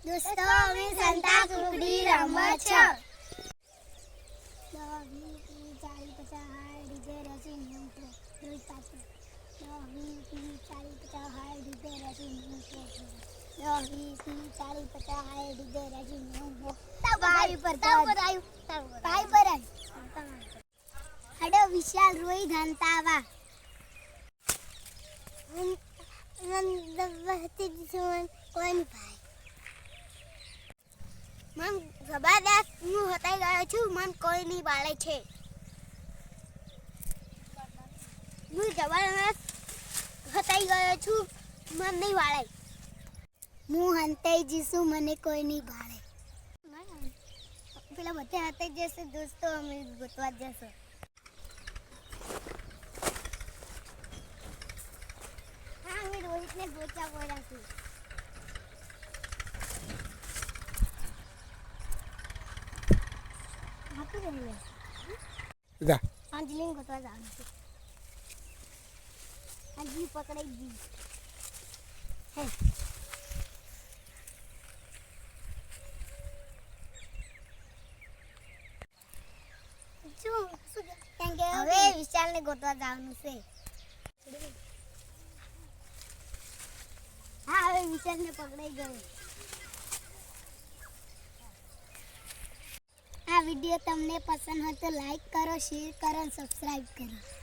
દોસ્તો અમે સંતા કુકડી રમત છો ચાલી પચાસ હાય ડીજે રસી નેવું રોજ પાછો વીસ ત્રીસ ચાલી પચાસ હાય ડીજે રસી પચાસ હાય ડીજે પર પર હડો વિશાલ રોઈ જીવન કોણ ભાઈ મન હું હતાઈ ગયો છું, મન કોઈ નહીં બાળે છે. હું જબરદસ્ત હતાઈ ગયો છું, મન નહીં બાળે. હું હંતાઈ જઈશું મને કોઈ નહીં બાળે. પેલા બધા હતાઈ જશે, દોસ્તો, અમે ગોતવા જશે. હા, અમે રોહિતને ગોચા પડ્યા છું જા અંજલિને ગોતવા જવાનું છે અંજલિ પકડાઈ ગઈ હે હવે વિશાલને ગોતવા જવાનું છે હા હવે વિશાલને પકડાઈ ગયો આ વીડિયો તમને પસંદ હોય તો લાઈક કરો શેર કરો અને સબસ્ક્રાઈબ કરો.